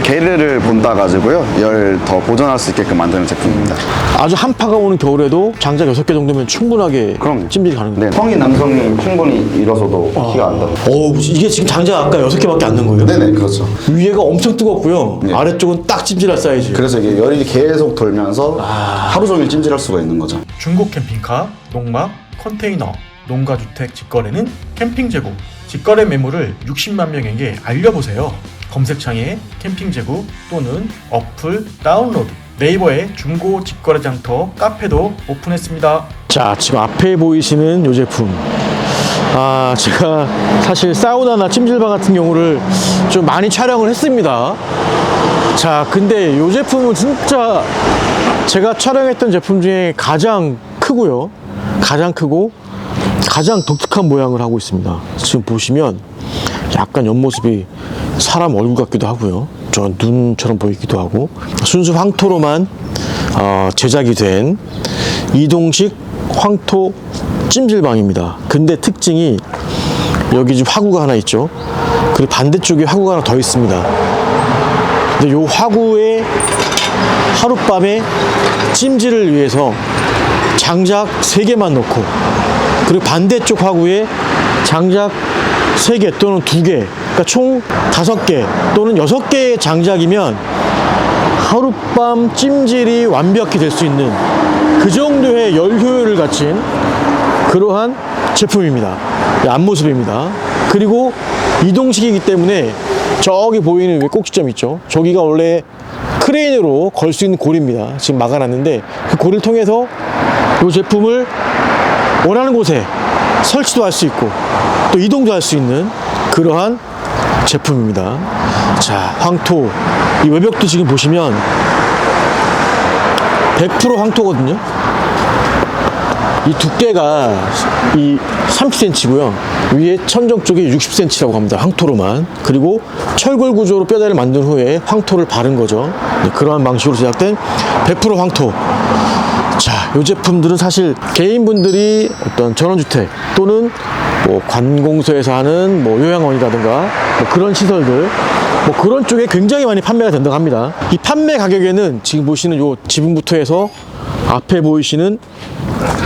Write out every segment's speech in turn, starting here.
몽골 게르를 본다 가지고요 열 더 보존할 수 있게끔 만드는 제품입니다. 아주 한파가 오는 겨울에도 장작 6개 정도면 충분하게 그럼요. 찜질이 가능해요. 네, 성인 남성이 충분히 일어서도 키가 안 닿아요. 오, 이게 지금 장작 아까 6개밖에 안 넣은 거예요? 네네 그렇죠. 위에가 엄청 뜨겁고요. 네. 아래쪽은 딱 찜질할 사이즈. 그래서 이게 열이 계속 돌면서 하루 종일 찜질할 수가 있는 거죠. 중고 캠핑카, 농막, 컨테이너, 농가주택 직거래는 캠핑 재고, 직거래 매물을 60만 명에게 알려보세요. 검색창에 캠핑 재고 또는 어플 다운로드, 네이버에 중고 직거래 장터 카페도 오픈했습니다. 자, 지금 앞에 보이시는 이 제품. 아, 제가 사실 사우나나 찜질방 같은 경우를 좀 많이 촬영을 했습니다. 자, 근데 이 제품은 진짜 제가 촬영했던 제품 중에 가장 크고요. 가장 크고 가장 독특한 모양을 하고 있습니다. 지금 보시면 약간 옆모습이 사람 얼굴 같기도 하고요. 저 눈처럼 보이기도 하고 순수 황토로만 어, 제작이 된 이동식 황토 찜질방입니다. 근데 특징이 여기 지금 화구가 하나 있죠. 그리고 반대쪽에 화구가 하나 더 있습니다. 근데 요 화구에 하룻밤에 찜질을 위해서 장작 3개만 넣고 그리고 반대쪽 화구에 장작 3개 또는 2개 그러니까 총 5개 또는 6개의 장작이면 하룻밤 찜질이 완벽히 될 수 있는 그 정도의 열 효율을 갖춘 그러한 제품입니다. 이 앞모습입니다. 그리고 이동식이기 때문에 저기 보이는 왜 꼭지점 있죠? 저기가 원래 크레인으로 걸 수 있는 고리입니다. 지금 막아놨는데 그 고리를 통해서 이 제품을 원하는 곳에 설치도 할 수 있고 또 이동도 할 수 있는 그러한 제품입니다. 자, 황토. 이 외벽도 지금 보시면 100% 황토거든요. 이 두께가 이 30cm고요. 위에 천정 쪽이 60cm라고 합니다. 황토로만. 그리고 철골 구조로 뼈대를 만든 후에 황토를 바른 거죠. 네, 그러한 방식으로 제작된 100% 황토. 자, 이 제품들은 사실 개인분들이 어떤 전원주택 또는 뭐 관공서에서 하는 뭐 요양원이라든가 뭐 그런 시설들 뭐 그런 쪽에 굉장히 많이 판매가 된다고 합니다. 이 판매 가격에는 지금 보시는 요 지붕부터 해서 앞에 보이시는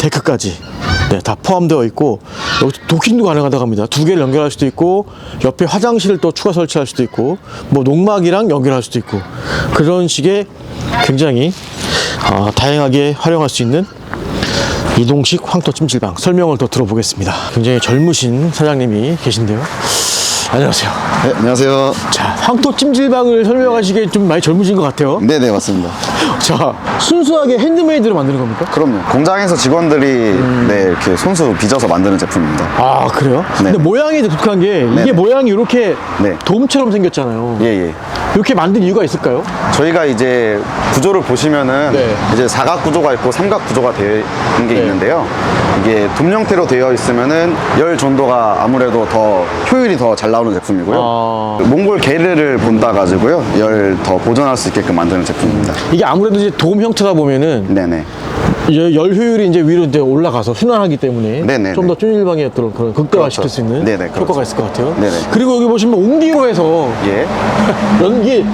데크까지 네, 다 포함되어 있고 여기 도킹도 가능하다고 합니다. 두 개를 연결할 수도 있고 옆에 화장실을 또 추가 설치할 수도 있고 뭐 농막이랑 연결할 수도 있고 그런 식의 굉장히 어, 다양하게 활용할 수 있는 이동식 황토 찜질방 설명을 더 들어보겠습니다. 굉장히 젊으신 사장님이 계신데요. 안녕하세요. 네, 안녕하세요. 자, 황토 찜질방을 설명하시기에 좀 많이 젊으신 것 같아요. 네네 맞습니다. 자, 순수하게 핸드메이드로 만드는 겁니까? 그럼요. 공장에서 직원들이 네 이렇게 손수 빚어서 만드는 제품입니다. 아, 그래요? 네. 근데 모양이 독특한 게 이게 네네. 모양이 이렇게 네. 돔처럼 생겼잖아요. 예예. 이렇게 만든 이유가 있을까요? 저희가 이제 구조를 보시면은 네. 이제 사각 구조가 있고 삼각 구조가 되어 있는 게 네. 있는데요. 이게 돔 형태로 되어 있으면은 열 전도가 아무래도 더 효율이 더 잘 나오는 제품이고요. 아. 몽골 게르를 본다 가지고요. 열 더 보존할 수 있게끔 만드는 제품입니다. 이게 아무래도 이제 돔 형태다 보면은 네네. 열, 열 효율이 이제 위로 이제 올라가서 순환하기 때문에 네네네. 좀더 찜질방의 어떤 그런 극대화 시킬 그렇죠. 수 있는 네네, 그렇죠. 효과가 있을 것 같아요. 네네. 그리고 여기 보시면 옹기로 해서 예. 연기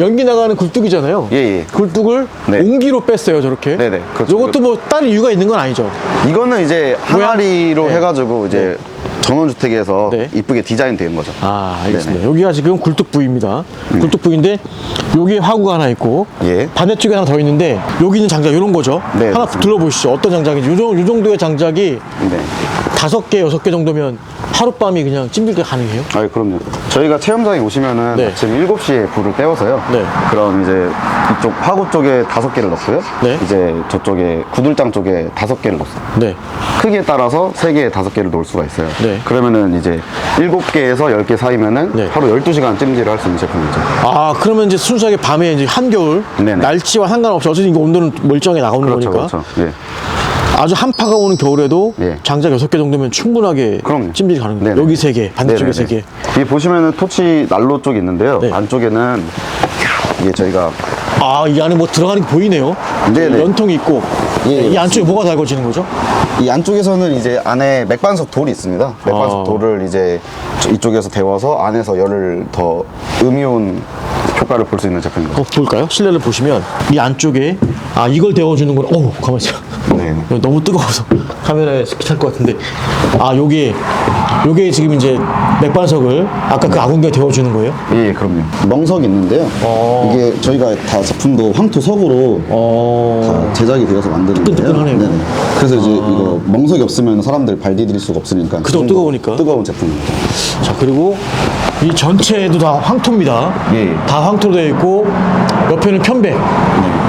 연기 나가는 굴뚝이잖아요. 예, 예. 굴뚝을 네. 옹기로 뺐어요, 저렇게. 네네, 그렇죠. 이것도 뭐 다른 이유가 있는 건 아니죠. 이거는 이제 항아리로 네. 해가지고 이제 전원주택에서 네. 이쁘게 디자인 된 거죠. 아, 알겠습니다. 네네. 음. 여기가 지금 굴뚝 부위입니다. 굴뚝 부위인데 여기에 화구가 하나 있고 예. 반대쪽에 하나 더 있는데 여기 있는 장작 이런 거죠. 네, 하나 맞습니다. 둘러보시죠. 어떤 장작인지. 요, 정- 요 정도의 장작이 네. 다섯 개, 여섯 개 정도면 하룻밤이 그냥 찜질가 가능해요? 아, 그럼요. 저희가 체험장에 오시면은 네. 아침 7시에 불을 떼워서요. 네. 그럼 이제 이쪽 화구 쪽에 다섯 개를 넣고요. 네. 이제 저쪽에 구들장 쪽에 다섯 개를 넣었어요. 네. 크기에 따라서 세 개, 다섯 개를 놓을 수가 있어요. 네. 그러면은 이제 일곱 개에서 열 개 사이면은 네. 하루 12시간 찜질을 할 수 있는 제품이죠. 아, 그러면 이제 순수하게 밤에 이제 한겨울 네네. 날씨와 상관없이 어쨌든 이거 온도는 멀쩡하게 나오는 그렇죠, 거니까 그렇죠. 예. 아주 한파가 오는 겨울에도 예. 장작 여섯 개 정도면 충분하게 그럼요. 찜질이 가능해요. 네네. 여기 세 개, 반대쪽에 세. 개. 이 보시면은 토치 난로 쪽이 있는데요. 네. 안쪽에는 이게 저희가 아, 이 안에 뭐 들어가는 게 보이네요. 네네. 연통이 있고. 예, 이 안쪽에 뭐가 달궈지는 거죠? 이 안쪽에서는 이제 안에 맥반석 돌이 있습니다. 맥반석 아. 돌을 이제 이쪽에서 데워서 안에서 열을 더 음이온 효과를 볼 수 있는 제품입니다. 어, 볼까요? 실내를 보시면 이 안쪽에 아 이걸 데워주는 건 어우 가만 있어. 네. 너무 뜨거워서 카메라에 스키탈 것 같은데 아 요게 요게 지금 이제 맥반석을 아까 그 아군기가 데워주는 거예요? 예, 예, 그럼요. 멍석이 있는데요. 어. 이게 저희가 다 제품도 황토석으로 어. 다 제작이 되어서 만드는 거예요. 뜨끈뜨끈하네요. 네네. 그래서 이제 이거 멍석이 없으면 사람들 발 디딜 수가 없으니까. 그 그도 정도 뜨거우니까. 뜨거운 제품입니다. 자 그리고 이 전체도 다 황토입니다. 예. 다 황토로 되어 있고 옆에는 편백.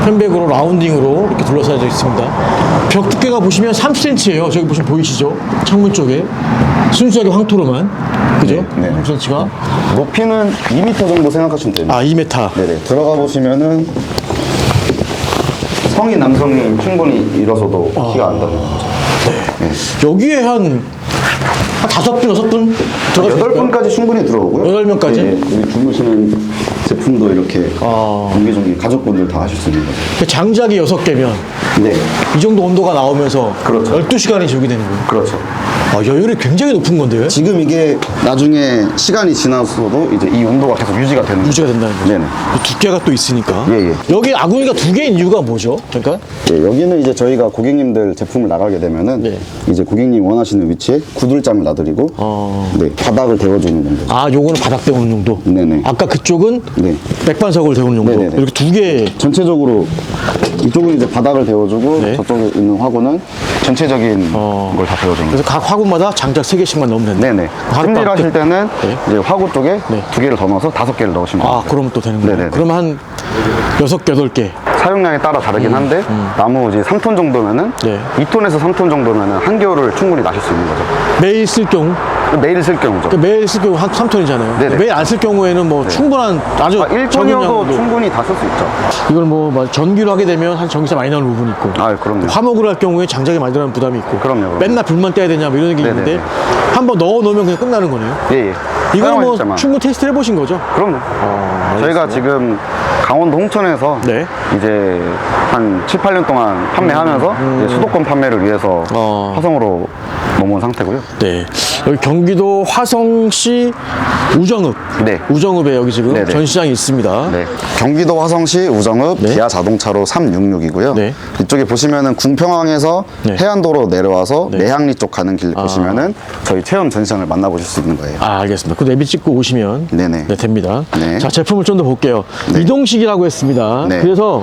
편백으로 라운딩으로 이렇게 둘러싸여 있습니다. 벽 두께가 보시면 30cm예요. 저기 보시면 보이시죠? 창문 쪽에 순수하게 황토로만 그죠? 네, 네. 30cm가 높이는 2m 정도 생각하시면 됩니다. 아 2m. 네네. 들어가 보시면은 성인 남성이 충분히 일어서도 키가 안 닿는 거죠. 여기에 한, 한 다섯 분 여섯 분 들어가 여덟 분까지 충분히 들어오고요. 여덟 명까지? 예, 여기 주무시는 제품도 이렇게 아. 옹기종기 가족분들 다 하실 수 있는 거죠. 그 장작이 여섯 개면 네, 이 정도 온도가 나오면서 그렇죠. 12시간이 지우게 되는 거예요. 그렇죠. 아, 여율이 굉장히 높은 건데요. 지금 이게 나중에 시간이 지나서도 이제 이 온도가 계속 유지가 되는. 유지가 된다는 거죠. 네네. 이 두께가 또 있으니까. 예, 예. 여기 아궁이가 두 개인 이유가 뭐죠? 그러니까 예, 여기는 이제 저희가 고객님들 제품을 나가게 되면은 네. 이제 고객님 원하시는 위치에 구들장을 놔드리고 어. 네, 바닥을 데워주는 정도. 아, 요거는 바닥 데우는 정도. 네네. 아까 그쪽은 네. 맥반석을 데우는 정도. 네네네. 이렇게 두 개. 전체적으로 이쪽은 이제 바닥을 데워주고 네. 저쪽에 있는 화구는 전체적인 어. 걸 다 데워주는 거죠. 그래서 각 화구마다 장작 세 개씩만 넣으면 된다. 네네. 찜질 하실 끝. 때는 네. 이제 화구 쪽에 네. 두 개를 더 넣어서 다섯 개를 넣으시면 아, 됩니다. 그러면 또 되는 거예요. 네네네. 그러면 한 여섯, 여덟 개. 사용량에 따라 다르긴 한데 나무 이제 3톤 정도면은 음, 네. 2톤에서 3톤 정도면은 한 겨울을 충분히 나실 수 있는 거죠. 매일 쓸 경우. 매일 쓸 경우죠. 그 매일 쓸 경우 한 3톤이잖아요. 네네. 매일 안 쓸 경우에는 뭐 충분한 아주 아, 적은 1톤이어도 양도. 충분히 다 쓸 수 있죠. 이걸 뭐, 뭐 전기로 하게 되면 한 전기세 많이 나오는 부분이 있고 아, 그럼요. 화목을 할 경우에 장작이 많이 들어가는 부담이 있고 그럼요, 그럼요. 맨날 불만 떼야 되냐 뭐 이런 게 네네네. 있는데 한번 넣어 놓으면 그냥 끝나는 거네요. 예, 예. 이건 뭐. 충분히 테스트 해보신 거죠? 그럼요. 저희가 지금 강원도 홍천에서 네. 이제 한 7, 8년 동안 판매하면서 이제 수도권 판매를 위해서 음. 어. 화성으로 넘어온 상태고요. 네. 여기 경기도 화성시 우정읍. 네. 우정읍에 여기 지금 네네. 전시장이 있습니다. 네. 경기도 화성시 우정읍 네. 기아 자동차로 366이고요. 네. 이쪽에 보시면은 궁평항에서 네. 해안도로 내려와서 네. 내항리 쪽 가는 길 보시면은 저희 체험 전시장을 만나보실 수 있는 거예요. 아, 알겠습니다. 그 내비 찍고 오시면 네네. 네, 됩니다. 네. 자, 제품을 좀 더 볼게요. 네. 이동식이라고 했습니다. 네. 그래서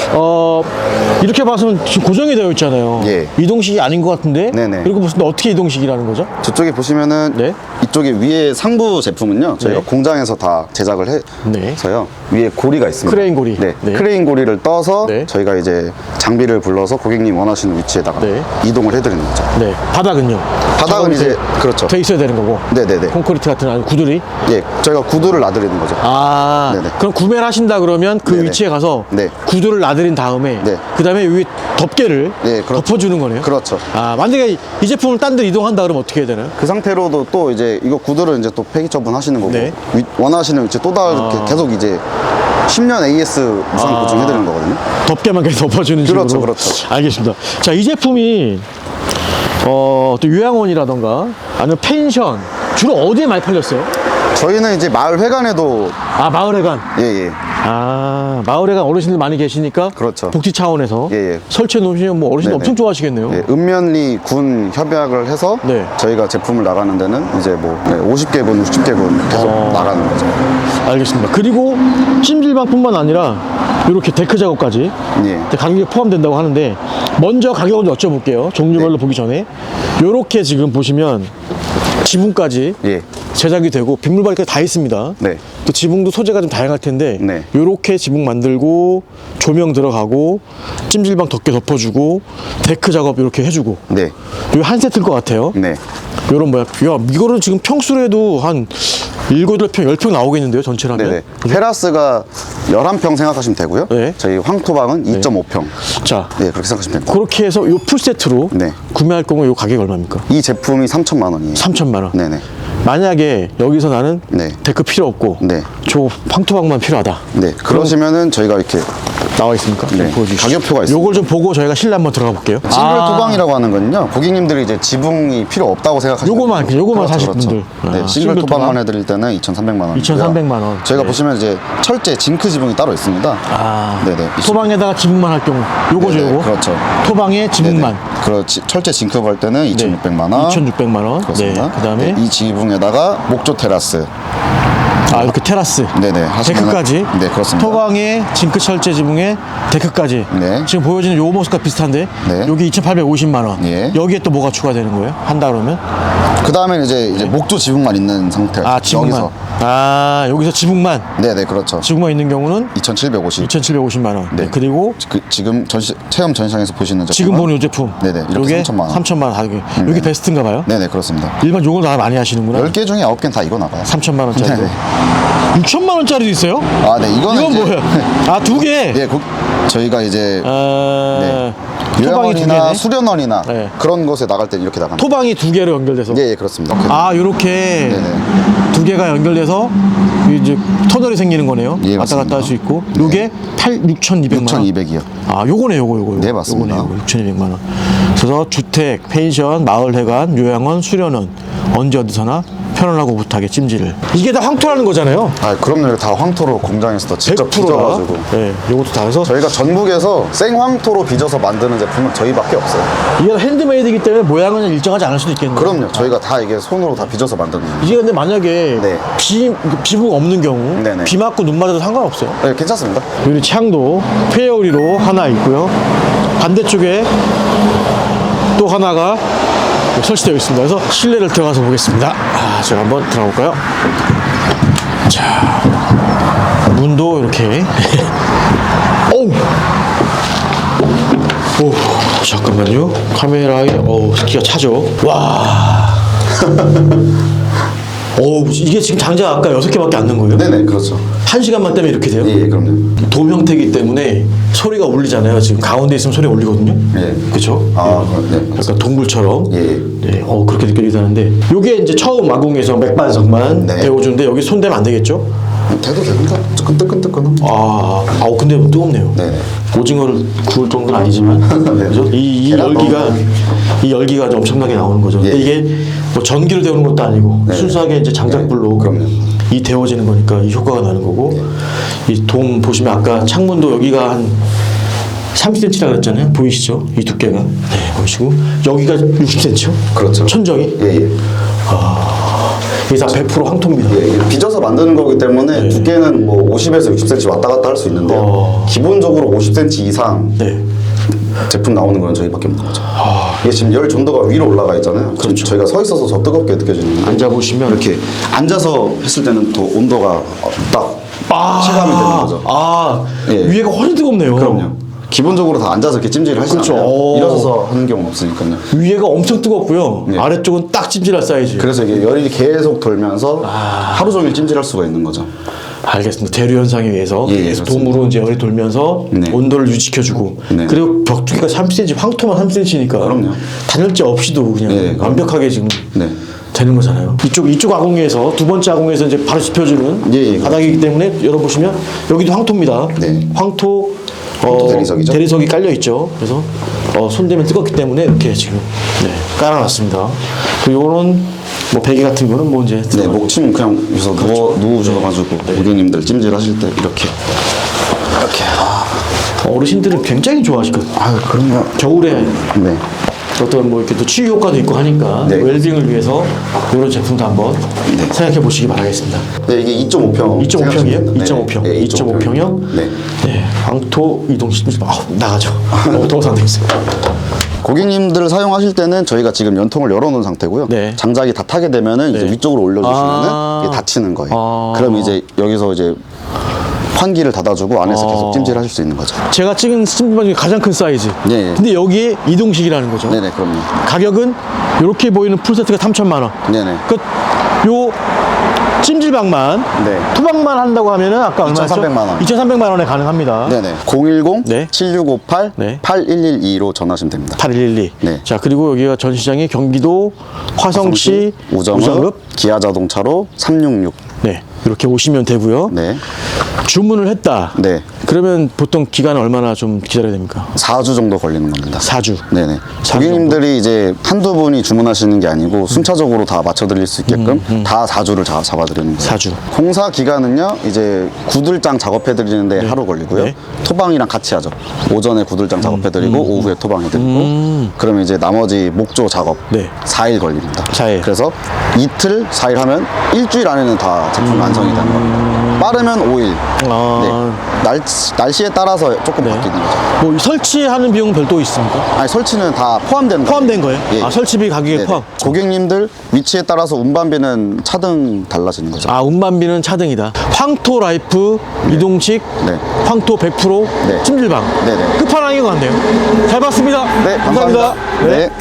어, 이렇게 봐서는 지금 고정이 되어 있잖아요. 예. 이동식이 아닌 것 같은데. 네네. 그리고 무슨 어떻게 이동식이라는 거죠? 저쪽에 보시면은 네. 이쪽에 위에 상부 제품은요 저희가 네. 공장에서 다 제작을 네. 해서요 위에 고리가 있습니다. 크레인 고리. 네. 네. 크레인 고리를 떠서 네. 저희가 이제 장비를 불러서 고객님 원하시는 위치에다가 네. 이동을 해드리는 거죠. 네. 바닥은요? 바닥은 이제 돼- 그렇죠. 돼 있어야 되는 거고. 네네네. 콘크리트 같은 아니 구들이. 예, 저희가 구두를 놔드리는 거죠. 아, 네네. 그럼 구매를 하신다 그러면 그 네네. 위치에 가서 네. 구두를 놔드 린 다음에 네. 그 다음에 위 덮개를 네, 그렇죠. 덮어주는 거네요. 그렇죠. 아, 만약에 이 제품을 딴 데 이동한다 그러면 어떻게 해야 되나요? 그 상태로도 또 이제 이거 구두를 이제 또 폐기 처분하시는 거고 네. 위- 원하시는 위치 또다 이렇게 아. 계속 이제 10년 AS 무상 아. 보증해드리는 거거든요. 덮개만 계속 덮어주는 그렇죠, 식으로. 그렇죠. 알겠습니다. 자, 이 제품이 어, 또 요양원이라던가 아니면 펜션 주로 어디에 많이 팔렸어요? 저희는 이제 마을 회관에도 아, 마을회관. 예, 예. 아, 마을회관 어르신들 많이 계시니까 그렇죠. 복지 차원에서 예, 예. 설치해 놓으시면 뭐 어르신들 네네. 엄청 좋아하시겠네요. 예, 읍면리 군 협약을 해서 네. 저희가 제품을 나가는 데는 이제 뭐 50개 군, 60개 군 계속 어. 나가는 거죠. 알겠습니다. 그리고 찜질방뿐만 아니라 이렇게 데크 작업까지 예. 가격이 포함된다고 하는데 먼저 가격을 좀 여쭤볼게요. 종류별로 네. 보기 전에 이렇게 지금 보시면 지붕까지 예. 제작이 되고 빗물바리까지 다 있습니다. 네. 또 지붕도 소재가 좀 다양할 텐데 네. 이렇게 지붕 만들고 조명 들어가고 찜질방 덮개 덮어주고 데크 작업 이렇게 해주고 네. 이거 한 세트일 것 같아요. 네. 이런 뭐야? 야 이거는 지금 평수로 해도 한 일곱 여덟 평, 열 평 나오겠는데요 전체라면? 네네. 테라스가 11평 생각하시면 되고요. 네. 저희 황토방은 2.5평. 자 네, 그렇게 생각하시면 됩니다. 그렇게 해서 요 풀세트로 네. 구매할 경우 요 가격이 얼마입니까? 이 제품이 3천만 원이에요. 3천만 원. 네네. 만약에 여기서 나는 네. 데크 필요 없고 네. 저 황토방만 필요하다. 네. 그러시면은 저희가 이렇게 나와 있습니까? 좀 네, 보여주시죠. 가격표가 있습니다. 요걸 좀 보고 저희가 실내 한번 들어가 볼게요. 싱글 토방이라고 하는 건요. 고객님들이 이제 지붕이 필요 없다고 생각하시는 요거만, 분들. 요거만 사실 분들. 네, 아, 싱글 싱글 토방만 토방. 해드릴 때는 2,300만 원. 2,300만 원. 저희가 네. 보시면 이제 철제 징크 지붕이 따로 있습니다. 아, 네네. 토방에다가 지붕만 할 경우 요거죠, 네네, 요거. 그렇죠. 토방에 지붕만. 그렇지. 철제 징크 볼 때는 2,600만 원. 2,600만 원. 그렇습니다. 네. 그다음에 네, 이 지붕에다가 목조 테라스. 아 이렇게 테라스. 네네, 하시면은- 데크까지. 네, 그렇습니다. 토방에 징크 철제 지붕에 데크까지. 네. 지금 보여지는 요 모습과 비슷한데. 네. 여기 2,850만 원. 예. 여기에 또 뭐가 추가되는 거예요? 한다 그러면? 그 다음에 이제 이제 목조 지붕만 있는 상태. 아 지붕만. 여기서. 아 여기서 지붕만. 네네 그렇죠. 지붕만 있는 경우는 2,750. 2,750만 원. 네. 네. 그리고 그, 지금 전시 체험 전시장에서 보시는 제품. 지금 보는 요 제품. 네네, 이렇게 요게 3천만 원. 3천만 원 가격이. 여기 베스트인가 봐요. 네네 그렇습니다. 일반 요걸 다 많이 하시는구나. 10개 중에 9개는 다 이거 나가요. 3천만 원짜리. 네 네. 6천만 원짜리도 있어요? 아, 네, 이거는 이건 이제 뭐야? 아, 두 개. 예, 고, 저희가 이제 아, 네. 토방이 두 요양원이나 개네. 수련원이나 네. 그런 곳에 나갈 때 이렇게 나갑니다. 토방이 두 개로 연결돼서. 예, 예, 그렇습니다. 아, 요렇게 네네. 두 개가 연결돼서 이제 터널이 생기는 거네요. 예, 왔다 갔다 맞습니다. 할 수 있고. 요게 8 6,200만 원. 6,200이요. 아, 요거네, 요거, 요거. 요거. 네, 맞습니다. 요거네, 요거. 6,200만 원. 그래서 주택, 펜션, 마을회관, 요양원, 수련원 언제 어디서나 편안하고 못하게 찜질을. 이게 다 황토라는 거잖아요. 아, 그럼요. 다 황토로 공장에서 직접 100%가. 빚어가지고. 네, 요것도 다 해서 저희가 전국에서 생황토로 빚어서 만드는 제품은 저희밖에 없어요. 이게 핸드메이드이기 때문에 모양은 일정하지 않을 수도 있겠네요. 그럼요. 저희가 다 이게 손으로 다 빚어서 만드는 거예요. 이게 근데 만약에 네. 비, 비붕 없는 경우 네네. 비 맞고 눈 맞아도 상관없어요. 네, 괜찮습니다. 여기 창도 폐유리로 하나 있고요. 반대쪽에 또 하나가 설치되어 있습니다. 그래서 실내를 들어가서 보겠습니다. 아, 제가 한번 들어가 볼까요? 자, 문도 이렇게. 오우! 오, 잠깐만요. 카메라에, 어우, 기가 차죠? 와. 어우, 이게 지금 장작 아까 여섯 개밖에 안 넣은 거예요? 네네, 그렇죠. 한 시간만 떼면 이렇게 돼요? 예, 예, 그럼요. 돔 형태이기 때문에 소리가 울리잖아요. 지금 가운데 있으면 소리가 울리거든요. 예. 그렇죠? 아, 네. 약간 동굴처럼. 예. 네, 어 그렇게 느껴지다는데 요게 이제 처음 마공에서 맥반석만 네. 데워주는데 여기 손 대면 안 되겠죠? 돼도 됩니다. 뜨끈뜨끈뜨끈. 아, 아우 근데 뜨겁네요. 네. 오징어를 구울 정도는 아니지만 그죠? 이, 이 계란 열기가 넣으면. 이 열기가 엄청나게 나오는 거죠. 근데 예. 이게 뭐 전기로 데우는 것도 아니고 네. 순수하게 이제 장작불로 네, 그럼요. 이 데워지는 거니까 이 효과가 나는 거고 이 돔 보시면 아까 창문도 여기가 한 30cm라 그랬잖아요. 보이시죠? 이 두께가. 네, 보이시고 여기가 60cm요. 그렇죠. 천정이. 예, 예. 이게 다 100% 황토입니다. 예, 이게 빚어서 만드는 거기 때문에 두께는 뭐 50에서 60cm 왔다 갔다 할 수 있는데 요. 어. 기본적으로 50cm 이상 네. 제품 나오는 건 저희밖에 없는 거죠. 이게 지금 열 전도가 위로 올라가 있잖아요. 지금 저희가 서 있어서 더 뜨겁게 느껴지는데 앉아 보시면 이렇게 앉아서 했을 때는 더 온도가 어, 딱 아, 체감이 되는 거죠. 아, 예. 위에가 훨씬 뜨겁네요. 그럼요. 기본적으로 다 앉아서 이렇게 찜질을 하시잖아요. 그렇죠. 오. 일어서서 하는 경우는 없으니까요. 위에가 엄청 뜨겁고요. 예. 아래쪽은 딱 찜질할 사이즈. 그래서 이게 열이 계속 돌면서 아. 하루 종일 찜질할 수가 있는 거죠. 알겠습니다. 대류 현상에 의해서 예, 예, 계속 그렇습니다. 돔으로 이제 열이 돌면서 네. 온도를 유지시켜주고 네. 그리고 벽 두께가 3cm, 황토만 3cm니까 그럼요. 단열재 없이도 그냥 네, 그럼요. 완벽하게 지금 네. 되는 거잖아요. 이쪽 이쪽 아궁이에서 두 번째 아궁이에서 이제 바로 짚혀주는 예, 예, 바닥이기 때문에 열어보시면 여기도 황토입니다. 네. 황토 황토 대리석이죠? 대리석이 깔려 있죠. 그래서 어, 손대면 뜨겁기 때문에 이렇게 지금 네, 깔아놨습니다. 그리고 요거는 뭐 베개 같은 거는 뭐 이제 네, 들어가- 목침 그냥 여기서 누워 누우셔가지고 고객님들 찜질하실 때 이렇게 이렇게 아, 어르신들은 굉장히 좋아하시거든요. 아 그럼요. 겨울에 네. 어떤 뭐 이렇게 또 치유 효과도 있고 하니까 네. 웰빙을 위해서 이런 제품도 한번 네. 생각해 보시기 바라겠습니다. 네 이게 2.5평. 2.5평이에요? 2.5평. 네, 2.5평이요? 네. 네, 황토 이동 시 아, 나가죠. 어, 더워서 안 되겠어요. 고객님들 사용하실 때는 저희가 지금 연통을 열어놓은 상태고요. 네. 장작이 다 타게 되면은 이제 네. 위쪽으로 올려주시면은 아. 이게 닫히는 거예요. 아. 그럼 이제 여기서 이제 환기를 닫아주고 안에서 아. 계속 찜질하실 수 있는 거죠. 제가 찍은 찜질방 중에 가장 큰 사이즈. 네. 근데 여기에 이동식이라는 거죠. 네네 그럼요. 가격은 이렇게 보이는 풀세트가 3천만 원. 네네. 그 요 찜질방만 네. 투방만 한다고 하면은 아까 얼마였죠? 2,300만 원. 2,300만 원에 가능합니다. 네네. 010 네. 7658 네. 8112로 전화하시면 됩니다. 8112. 네. 자, 그리고 여기가 전시장이 경기도 화성시 우정읍, 우정읍. 기아 자동차로 366. 네. 이렇게 오시면 되고요. 네. 주문을 했다. 네. 그러면 보통 기간은 얼마나 좀 기다려야 됩니까? 4주 정도 걸리는 겁니다. 4주. 네네. 사주 고객님들이 이제 한두 분이 주문하시는 게 아니고 순차적으로 다 맞춰드릴 수 있게끔 다 4주를 자, 잡아드리는 거예요. 음, 사주. 공사 기간은요, 이제 구들장 작업해드리는데 하루 걸리고요. 네. 토방이랑 같이 하죠. 오전에 구들장 작업해드리고 오후에 토방해드리고 그러면 이제 나머지 목조 작업 네. 4일 걸립니다. 사일. 그래서 이틀, 4일 하면 일주일 안에는 다 제품이 완성이 되는 겁니다. 빠르면 5일. 아. 네. 날, 날씨에 따라서 조금 네. 바뀌는 거죠. 뭐 설치하는 비용은 별도 있습니까? 아니 설치는 다 포함된 포함된 거예요? 예. 아, 설치비 가격에 네네. 포함. 고객님들 위치에 따라서 운반비는 차등 달라지는 거죠. 아, 운반비는 차등이다. 황토 라이프 이동식 네. 황토 100% 네. 찜질방. 네네. 끝판왕인 것 같네요. 잘 봤습니다. 네, 감사합니다. 네. 네.